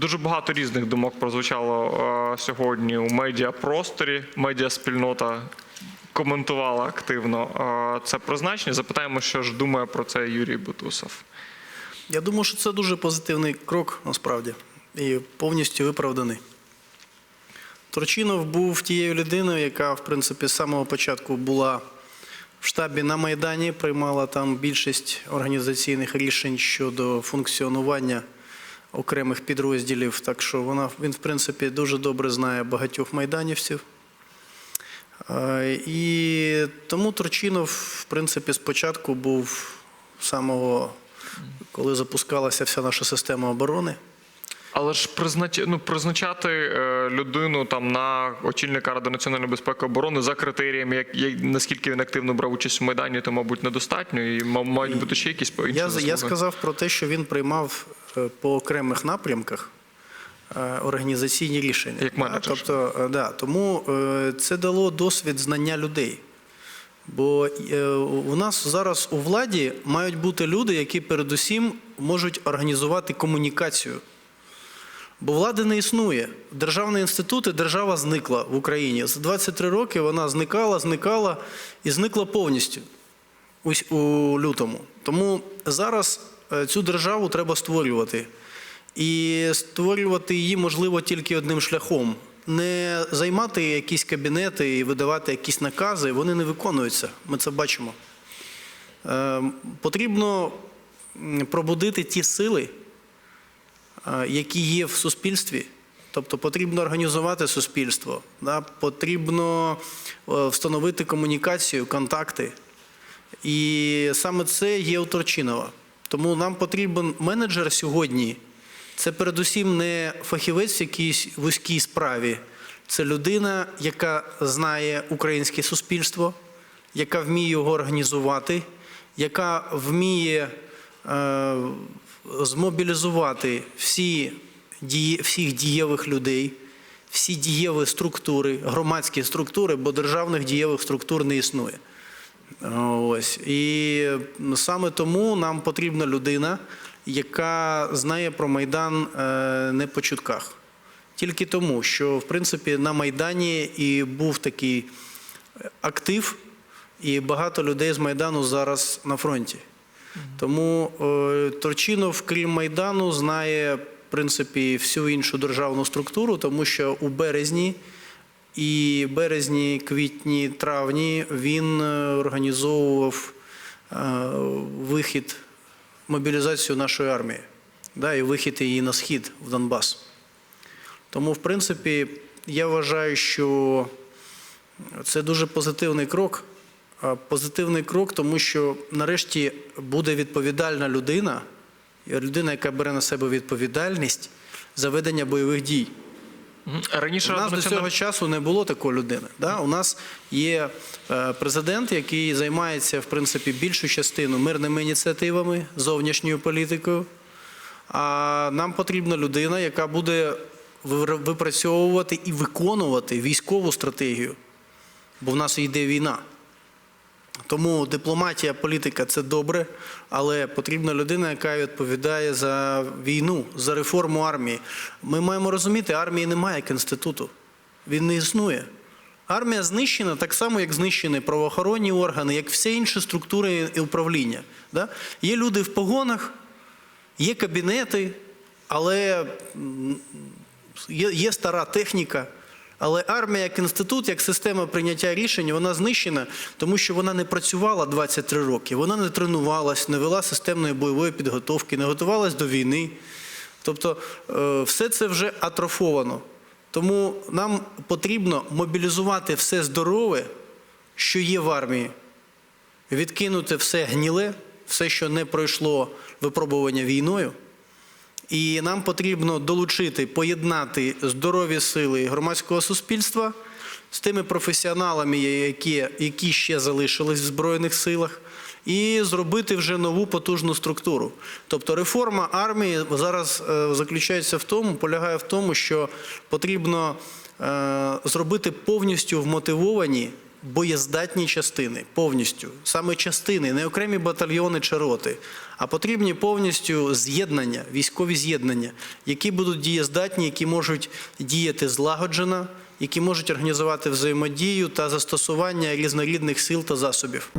Дуже багато різних думок прозвучало е, сьогодні у медіапросторі. Медіаспільнота коментувала активно е, це призначення. Запитаємо, що ж думає про це Юрій Бутусов. Я думаю, що це дуже позитивний крок насправді і повністю виправданий. Турчинов був тією людиною, яка, в принципі, з самого початку була в штабі на Майдані, приймала там більшість організаційних рішень щодо функціонування окремих підрозділів. Так що вона, він, в принципі, дуже добре знає багатьох майданівців. Е, І тому Турчинов, в принципі, спочатку був самого, коли запускалася вся наша система оборони. Але ж признач... ну, призначати е, людину там на очільника Ради національної безпеки і оборони за критеріями, як, як наскільки він активно брав участь у майдані, то мабуть недостатньо, і ма- мають бути ще якісь по інші Я, я сказав про те, що він приймав е, по окремих напрямках е, організаційні рішення. Як Да. Тобто, да, тому це дало досвід знання людей. Бо у нас зараз у владі мають бути люди, які передусім можуть організувати комунікацію. Бо влади не існує. Державні інститути, держава зникла в Україні. За 23 роки вона зникала, зникала і зникла повністю у лютому. Тому зараз е, цю державу треба створювати. І створювати її можливо тільки одним шляхом. Не займати якісь кабінети і видавати якісь накази, вони не виконуються. Ми це бачимо. Е, Потрібно пробудити ті сили, які є в суспільстві. Тобто потрібно організувати суспільство, да? потрібно е, встановити комунікацію, контакти. І саме це є у Торчинова. Тому нам потрібен менеджер сьогодні. Це передусім не фахівець в якійсь вузькій справі. Це людина, яка знає українське суспільство, яка вміє його організувати, яка вміє е, змобілізувати всі дії, всіх дієвих людей, всі дієві структури, громадські структури, бо державних дієвих структур не існує. Ось. І саме тому нам потрібна людина, яка знає про Майдан е, не по чутках. Тільки тому, що в принципі на Майдані і був такий актив, і багато людей з Майдану зараз на фронті. Тому е, Торчинов, крім Майдану, знає в принципі всю іншу державну структуру, тому що у березні і березні, квітні, травні він е, організовував е, вихід, мобілізацію нашої армії, да, і вихід її на схід в Донбас. Тому, в принципі, я вважаю, що це дуже позитивний крок. А Позитивний крок, тому що нарешті буде відповідальна людина, людина, яка бере на себе відповідальність за ведення бойових дій. Раніше У нас до цього часу не було такої людини. Да? У нас є е, президент, який займається в принципі більшу частину мирними ініціативами, зовнішньою політикою. А нам потрібна людина, яка буде випрацьовувати і виконувати військову стратегію, бо в нас йде війна. Тому дипломатія, політика це добре, але потрібна людина, яка відповідає за війну, за реформу армії. Ми маємо розуміти, армії немає як інституту. Він не існує. Армія знищена так само, як знищені правоохоронні органи, як всі інші структури і управління. Да? Є люди в погонах, є кабінети, але є, є стара техніка. Але армія як інститут, як система прийняття рішень, вона знищена, тому що вона не працювала 23 роки. Вона не тренувалась, не вела системної бойової підготовки, не готувалась до війни. Тобто е, все це вже атрофовано. Тому нам потрібно мобілізувати все здорове, що є в армії, відкинути все гніле, все, що не пройшло випробування війною. І нам потрібно долучити, поєднати здорові сили громадського суспільства з тими професіоналами, які, які ще залишились в Збройних силах, і зробити вже нову потужну структуру. Тобто реформа армії зараз е, заключається в тому, полягає в тому, що потрібно е, зробити повністю вмотивовані боєздатні частини повністю, саме частини, не окремі батальйони чи роти, а потрібні повністю з'єднання, військові з'єднання, які будуть дієздатні, які можуть діяти злагоджено, які можуть організувати взаємодію та застосування різнорідних сил та засобів.